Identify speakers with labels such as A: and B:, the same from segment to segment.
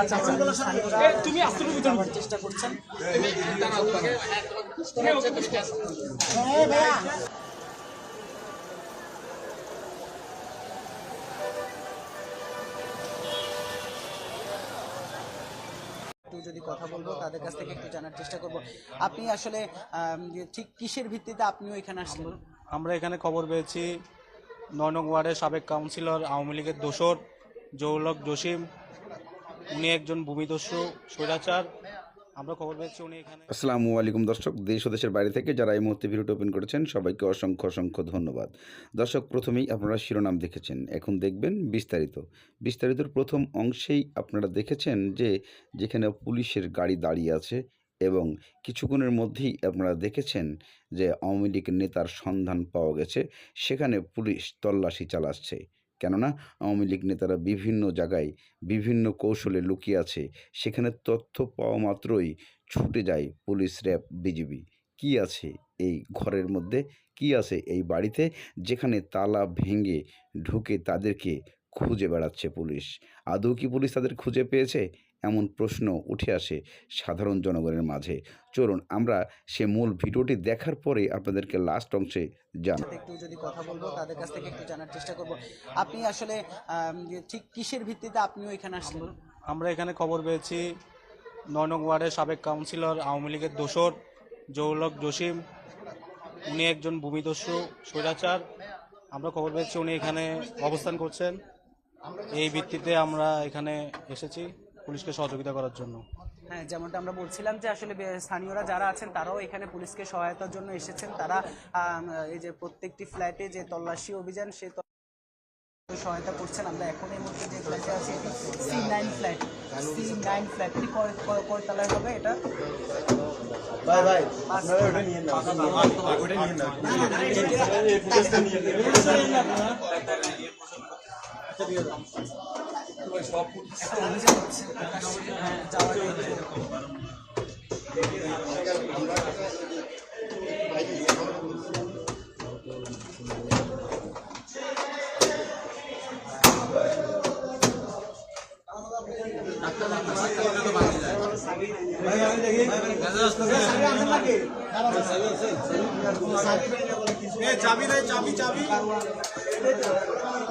A: আচ্ছা আচ্ছা তুমি আসতে।
B: চেষ্টা করছেন যদি কথা বলব তাদের কাছ থেকে একটু জানার চেষ্টা করব। আপনি আসলে ঠিক কিসের ভিত্তিতে আপনিও এখানে আসলেন?
C: আমরা এখানে খবর পেয়েছি নয় নং ওয়ার্ডের সাবেক কাউন্সিলর, আওয়ামী লীগের দোসর জৌলক জসিম। উনি একজন ভূমিদস্যু, স্বৈরাচার। আমরা খবর পেয়েছি উনি এখানে
D: আসসালামু আলাইকুম দর্শক, দেশ ও দেশের বাইরে থেকে যারা এই মুহূর্তে ভিডিওটি ওপেন করেছেন, সবাইকে অসংখ্য অসংখ্য ধন্যবাদ। দর্শক, প্রথমেই আপনারা শিরোনাম দেখেছেন। এখন দেখবেন বিস্তারিত। বিস্তারিতর প্রথম অংশেই আপনারা দেখেছেন যে, যেখানে পুলিশের গাড়ি দাঁড়িয়ে আছে এবং কিছুক্ষণের মধ্যেই আপনারা দেখেছেন যে আওয়ামী লীগ নেতার সন্ধান পাওয়া গেছে। সেখানে পুলিশ তল্লাশি চালাচ্ছে। কেননা আওয়ামী লীগ নেতারা বিভিন্ন জায়গায় বিভিন্ন কৌশলে লুকিয়ে আছে। সেখানে তথ্য পাওয়া মাত্রই ছুটে যায় পুলিশ র্যাব, বিজিবি। কি আছে এই ঘরের মধ্যে? কি আছে এই বাড়িতে? যেখানে তালা ভেঙে ঢুকে তাদেরকে খুঁজে বেড়াচ্ছে পুলিশ। আদৌ কি পুলিশ তাদের খুঁজে পেয়েছে? এমন প্রশ্ন উঠে আসে সাধারণ জনগণের মাঝে। চলুন আমরা সে মূল ভিডিওটি দেখার পরে আপনাদেরকে লাস্ট অংশে জান
B: একটু যদি কথা বলব তাদের কাছ থেকে একটু জানার চেষ্টা করব। আপনি আসলে যে ঠিক কিসের ভিত্তিতে আপনিও এখানে আসলেন?
C: আমরা এখানে খবর পেয়েছি নয় নং ওয়ার্ডের সাবেক কাউন্সিলর আওয়ামী লীগের দোসর জৌলক জসিম। উনি একজন ভূমিদস্যু স্বৈরাচার। আমরা খবর পেয়েছি উনি এখানে অবস্থান করছেন। এই ভিত্তিতে আমরা এখানে এসেছি পুলিশকে সহযোগিতা করার জন্য
B: হ্যাঁ যেমনটা আমরা বলছিলাম যে আসলে স্থানীয়রা যারা আছেন তারাও এখানে পুলিশকে সহায়তার জন্য এসেছেন তারা এই যে প্রত্যেকটি ফ্ল্যাটে যে তল্লাশি অভিযান সে সহায়তা করছেন আমরা এখন এই মুহূর্তে যে ফ্ল্যাটে আছি এটি C nine flat C nine flat এটি কয় কয়- কয় তলায় হবে এটা
E: ভাই ভাই ওটা নিয়ে না ওটা নিয়ে না
B: অভিযান হচ্ছে হ্যাঁ, যাওয়ার জন্য।
E: চাবি নাই চাবি চাবি।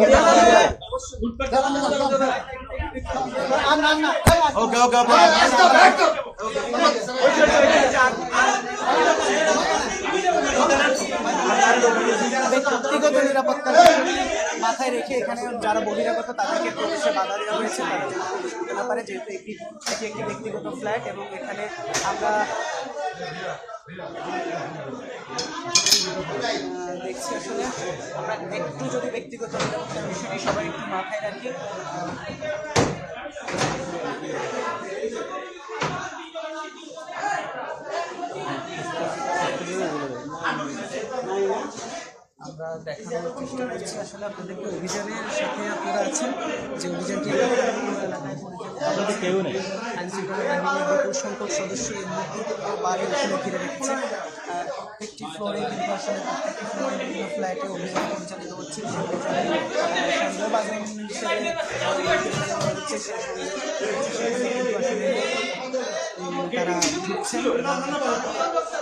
E: ওকে
B: ব্যক্তিগত নিরাপত্তা মাথায় রেখে এখানে যারা বহিরাগত তাদেরকে প্রবেশে বাধা দেওয়া হয়েছে তারা যেন প্রবেশ করতে না পারে যেহেতু এটি একটি ব্যক্তিগত ফ্ল্যাট এবং এখানে আমরা
E: দেখছি আসলে। আমরা একটু যদি ব্যক্তিগত বিষয়টি সবাই একটু মাথায় রাখি। আমরা দেখানোর চেষ্টা করছি। আসলে আপনাদেরকে অভিযানের সাথে আপনারা আছেন। যে অভিযানটি পরিচালিত কেউ নেই? আইন শৃঙ্খলা বাহিনীর বিপুল সংখ্যক সদস্য এই মুহূর্তে বাড়ি আসলে ঘিরে রেখেছে। প্রত্যেকটি ফ্লোরে কিন্তু আসলে প্রত্যেকটি ফ্লোরে বিভিন্ন ফ্ল্যাটে অভিযান পরিচালিত হচ্ছে। যে অভিযানে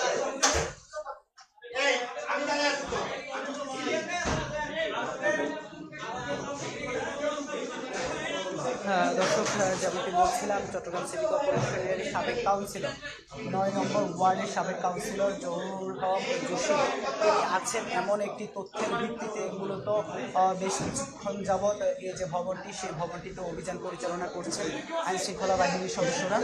E: যেমনটি বলছিলাম, চট্টগ্রাম সিটি কর্পোরেশনের সাবেক কাউন্সিলর নয় নম্বর ওয়ার্ডের সাবেক কাউন্সিলর জহুরুল হক জসিম তিনি আছেন এমন একটি তথ্যের ভিত্তিতে মূলত বেশ কিছুক্ষণ যাবৎ এই যে ভবনটি, সেই ভবনটিতে অভিযান পরিচালনা করছেন আইন শৃঙ্খলা বাহিনীর সদস্যরা।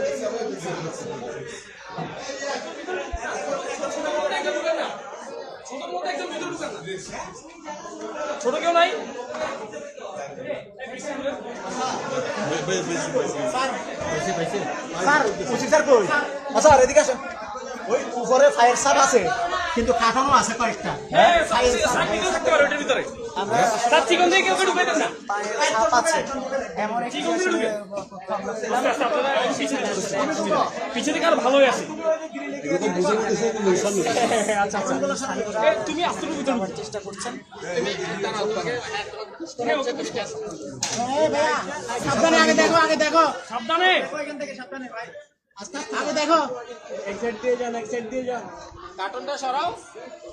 B: ছোট কেউ নাই?
A: স্যার স্যার আচ্ছা আর এদিকে আসেন। ওই উপরে ফায়ার সাপ আছে কিন্তু কাঠামো আছে কয়েকটা
B: হ্যাঁ চাকরি থাকতে পারে ওটার ভিতরে
E: আমরা
B: তার চিকন দিয়ে কেউ দেন না। আচ্ছা, আছে। আচ্ছা আচ্ছা। তুমি আসতে
E: চেষ্টা করছেন
A: সাবধানে আগে দেখো আগে দেখো।
B: সাবধানে।
A: আগে দেখো।
E: চট্টগ্রাম একে খান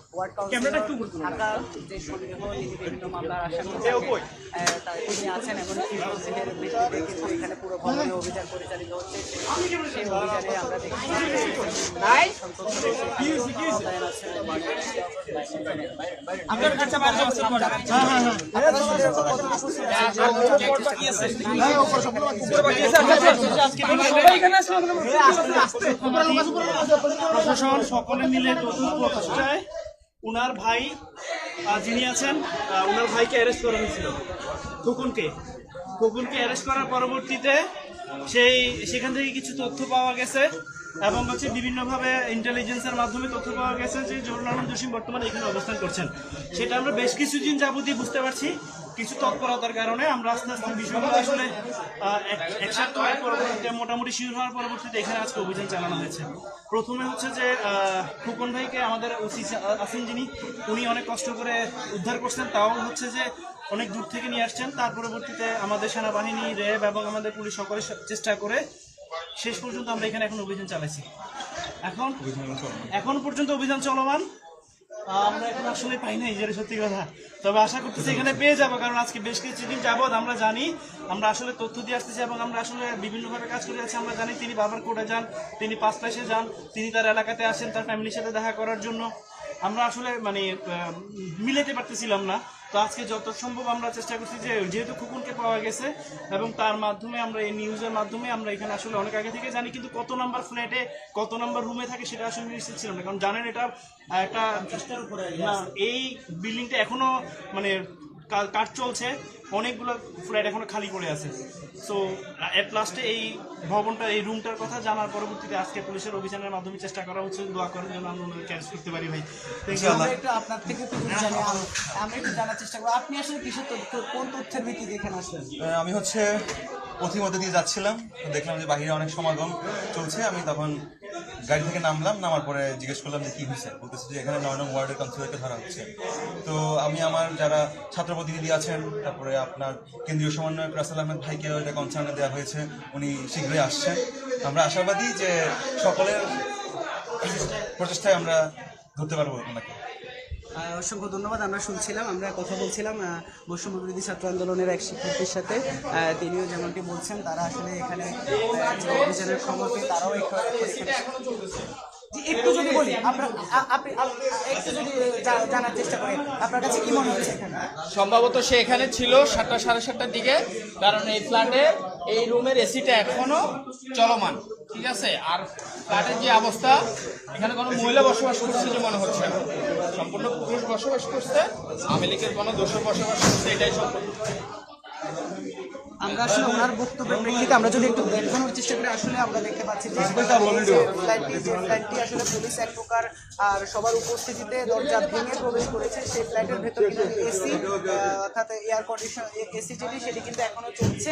E: ওয়ার্ড কাউন্সিলর ঢাকা যে সন্দেহ তিনি বিভিন্ন মামলার আসামি থাকে, আহ, তা তিনি আছেন এমন একটি সন্দেহের ভিত্তিতে কিন্তু এখানে পুরো ভবনে অভিযান পরিচালিত হচ্ছে। সেই- সেই অভিযানে আমরা দেখছি
F: প্রশাসন সকলে মিলে নতুন প্রচেষ্টায় উনার ভাই যিনি আছেন উনার ভাইকে অ্যারেস্ট করা হয়েছিল। খোকনকে। খোকনকে অ্যারেস্ট করার পরবর্তীতে সেই, সেখান থেকে কিছু তথ্য পাওয়া গেছে এবং হচ্ছে বিভিন্নভাবে ইন্টেলিজেন্সের মাধ্যমে তথ্য পাওয়া গেছে যে জরুল আলম জসিম বর্তমানে এখানে অবস্থান করছেন। সেটা আমরা বেশ কিছুদিন যাবতীয় বুঝতে পারছি। কিছু তৎপরতার কারণে আমরা আস্তে আস্তে বিষয়গুলো আসলে এক- পরবর্তীতে মোটামুটি শিওর হওয়ার পরবর্তীতে এখানে আজকে অভিযান চালানো হয়েছে। প্রথমে হচ্ছে যে খোকন ভাইকে আমাদের ওসি আছেন যিনি উনি অনেক কষ্ট করে উদ্ধার করছেন তাও হচ্ছে যে অনেক দূর থেকে নিয়ে আসছেন। তার পরবর্তীতে আমাদের সেনাবাহিনী র্যাব এবং আমাদের পুলিশ সকলে চেষ্টা করে শেষ পর্যন্ত আমরা এখানে এখন অভিযান চালাইছি। এখন এখন পর্যন্ত অভিযান চলমান। আমরা এখন আসলে পাই নাই, যেটা সত্যি কথা। তবে আশা করতেছি এখানে পেয়ে যাব, কারণ আজকে বেশ যাবৎ আমরা জানি। আমরা আসলে তথ্য দিয়ে আসতেছি এবং আমরা আসলে বিভিন্নভাবে কাজ করে আছি। আমরা জানি তিনি বাবার কোর্টে যান, তিনি পাঁচটা যান, তিনি তার এলাকাতে আসেন, তার ফ্যামিলির সাথে দেখা করার জন্য। আমরা আসলে মানে মিলেতে পারতেছিলাম না। তো আজকে যত সম্ভব আমরা চেষ্টা করছি যে যেহেতু খুকুনকে পাওয়া গেছে এবং তার মাধ্যমে আমরা এই নিউজের মাধ্যমে আমরা এখানে আসলে অনেক আগে থেকে জানি কিন্তু কত নাম্বার ফ্ল্যাটে কত নাম্বার রুমে থাকে সেটা আসলে নিশ্চিত ছিলাম না। কারণ জানেন এটা একটা এই বিল্ডিংটা এখনও মানে কাজ চলছে অনেকগুলো ফ্ল্যাট এখনও খালি পড়ে আছে। সো এট লাস্টে এই ভবনটা এই রুমটার কথা জানার পরবর্তীতে আজকে পুলিশের অভিযানের মাধ্যমে চেষ্টা করা হচ্ছে দোয়া করার জন্য আমরা ওনাদের ক্যাচ করতে পারি ভাই।
E: একটু আপনার থেকে আম- আমরা একটু জানার চেষ্টা করব। আপনি আসলে কিসের তথ্য কোন তথ্যের ভিত্তিতে এখানে আসলেন?
G: আমি হচ্ছে পথিমধ্যে দিয়ে যাচ্ছিলাম। দেখলাম যে বাহিরে অনেক সমাগম চলছে। আমি তখন গাড়ি থেকে নামলাম, নামার পরে জিজ্ঞেস করলাম যে কি হয়েছে? বলতেছে যে এখানে নয় নং ওয়ার্ডের কাউন্সিলরকে ধরা হচ্ছে। তো আমি আমার যারা ছাত্র প্রতিনিধি আছেন, তারপরে আপনার কেন্দ্রীয় সমন্বয়ক রাসেল আহমেদ ভাইকে এটা কনসার্নে দেওয়া হয়েছে, উনি শীঘ্রই আসছেন। আমরা আশাবাদী যে সকলের প্রচেষ্টায় আমরা ধরতে পারব ওনাকে।
E: অসংখ্য ধন্যবাদ। আমরা শুনছিলাম, আমরা কথা বলছিলাম বৈষম্য বিরোধী ছাত্র আন্দোলনের এক শিক্ষার্থীর সাথে। তিনিও যেমনটি বলছেন, তারা আসলে এখানে অভিযানের খবর তারাও একটু- যদি বলি একটু যদি জানার চেষ্টা আপনার কাছে কি মনে হচ্ছে
B: সম্ভবত সে এখানে ছিল সাতটা, সাড়ে সাতটার দিকে, কারণ এই ফ্ল্যাটে এই রুমের এসিটা এখনও চলমান, ঠিক আছে? আর ফ্ল্যাটের যে অবস্থা, এখানে কোনো মহিলা বসবাস করছে যে মনে হচ্ছে সম্পূর্ণ পুরুষ বসবাস করছে আওয়ামী লীগের কোনো দোষ বসবাস করছে, এটাই সম্পূর্ণ।
E: আমরা আসলে ওনার বক্তব্যের প্রেক্ষিতে আমরা যদি একটু দেখানোর চেষ্টা করি আসলে আমরা দেখতে পাচ্ছি যে ফ্লাইটটি আসলে পুলিশ এক প্রকার আর সবার উপস্থিতিতে দরজা ভেঙে প্রবেশ করেছে সেই ফ্ল্যাটের ভেতর কিন্তু এসি অর্থাৎ এয়ার কন্ডিশন এসি যেটি সেটি কিন্তু এখনও চলছে।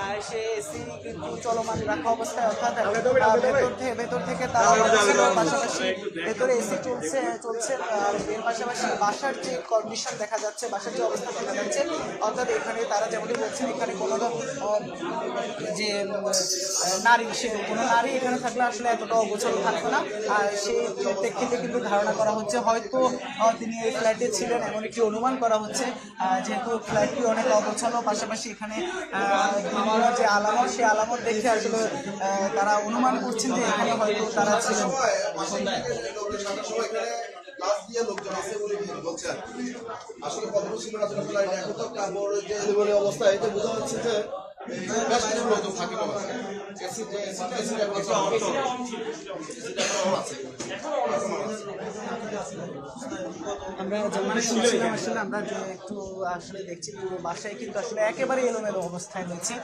E: আর সেই এসি কিন্তু চলমান রাখা অবস্থায় অর্থাৎ ভেতর থেকে ভেতর থেকে তারা পাশাপাশি ভেতরে এসি চলছে চলছে আর এর পাশাপাশি বাসার যে কন্ডিশন দেখা যাচ্ছে বাসার যে অবস্থা দেখা যাচ্ছে অর্থাৎ এখানে তারা যেমনটি বলছেন এখানে কোনো যে নারী, সে কোনো নারী এখানে থাকলে আসলে এতটা অগোছালো থাকতো না। আর সেই প্রেক্ষিতে কিন্তু ধারণা করা হচ্ছে হয়তো তিনি এই ফ্ল্যাটে ছিলেন এমন একটি অনুমান করা হচ্ছে যেহেতু ফ্ল্যাটটি অনেক অগোছালো, পাশাপাশি এখানে যে আলামত, সেই আলামত দেখে আসলে তারা অনুমান করছেন যে এখানে হয়তো তারা ছিলেন।
H: আসলে কত ছিল না ছিল ফ্লাইট এখন তো কাপড় যে বলে অবস্থা এতে বোঝা যাচ্ছে যে বেশ কিছু লোকজন থাকে না এসি যে এসি এসি
E: আমরা যেমন শুনছিলাম আসলে আমরা যে একটু আসলে দেখছি বাসায় কিন্তু আসলে একেবারে এলোমেলো অবস্থায় রয়েছে।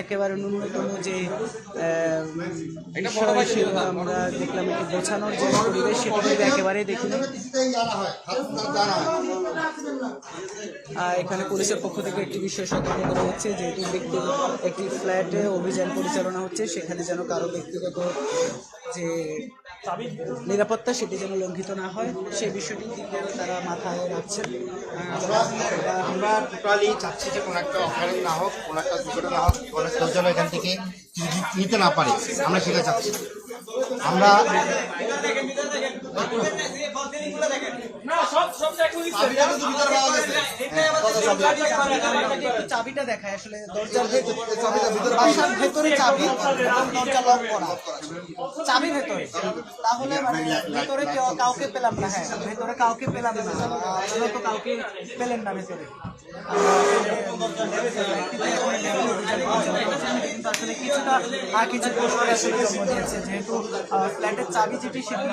E: একেবারে ন্যূনতম যে আমরা দেখলাম একটু গোছানোর যে পরিবেশ সেটা কিন্তু একেবারেই আহ, এখানে পুলিশের পক্ষ থেকে একটি বিষয় সতর্ক করা হচ্ছে যেহেতু ব্যক্তিগত একটি ফ্ল্যাটে অভিযান পরিচালনা হচ্ছে। সেখানে যেন কারও ব্যক্তিগত যে নিরাপত্তা সেটি যেন লঙ্ঘিত না হয়। সেই বিষয়টি তারা মাথায় রাখছেন।
I: আমরা টোটালি চাচ্ছি যে কোনো একটা অকারেন্ট না হোক, কোনো একটা দুর্ঘটনা না হোক, কোনো যেন এখান থেকে নিতে না পারে। আমরা সেটা চাচ্ছি। আমরা
E: চাবিটা দেখায় আসলে দরজার ভেতরে চাবি দরজা লক করা চাবি ভেতরে। তাহলে মানে ভেতরে কাউকে পেলাম না হ্যাঁ ভেতরে কাউকে পেলাম না। তো কাউকে পেলেন না ভেতরে। কিন্তু আসলে কিছুটা আর কিছু জন্ম দিয়েছে। যেহেতু ফ্ল্যাটের চাবি যেটি সেটি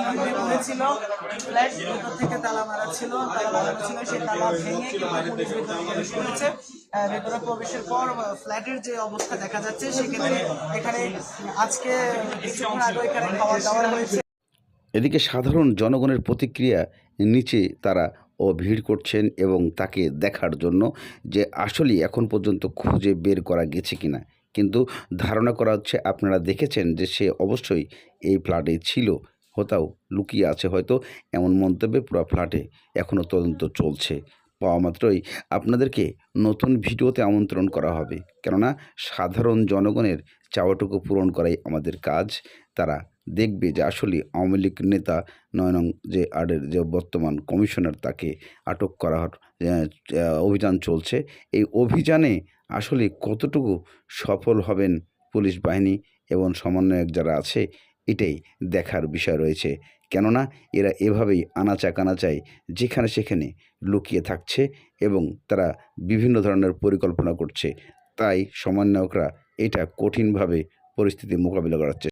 E: ফ্ল্যাট ভেতর থেকে তালা মারা ছিল, তালা লাগানো ছিল সেই তালা ভেঙে প্রবেশ করেছে। ভেতরে প্রবেশের পর ফ্ল্যাটের যে অবস্থা দেখা যাচ্ছে, সেক্ষেত্রে এখানে আজকে কিছুক্ষণ আগে এখানে খাওয়া দাওয়া হয়েছে।
D: এদিকে সাধারণ জনগণের প্রতিক্রিয়া নিচে তারা ও ভিড় করছেন এবং তাকে দেখার জন্য যে আসলেই এখন পর্যন্ত খুঁজে বের করা গেছে কিনা। কিন্তু ধারণা করা হচ্ছে আপনারা দেখেছেন যে সে অবশ্যই এই ফ্ল্যাটে ছিল, হোতাও লুকিয়ে আছে হয়তো এমন মন্তব্যে পুরো ফ্ল্যাটে এখনও তদন্ত চলছে। পাওয়া মাত্রই আপনাদেরকে নতুন ভিডিওতে আমন্ত্রণ করা হবে। কেননা সাধারণ জনগণের চাওয়াটুকু পূরণ করাই আমাদের কাজ। তারা দেখবে যে আসলে আওয়ামী লীগ নেতা নয়নং যে আডের যে বর্তমান কমিশনার তাকে আটক আহ, অভিযান চলছে। এই অভিযানে আসলে কতটুকু সফল হবেন পুলিশ বাহিনী এবং সমন্বয়ক যারা আছে এটাই দেখার বিষয় রয়েছে। কেননা এরা এভাবেই আনাচা কানাচায় যেখানে সেখানে লুকিয়ে থাকছে এবং তারা বিভিন্ন ধরনের পরিকল্পনা করছে। তাই সমন্বয়করা এটা কঠিনভাবে পরিস্থিতি মোকাবিলা করার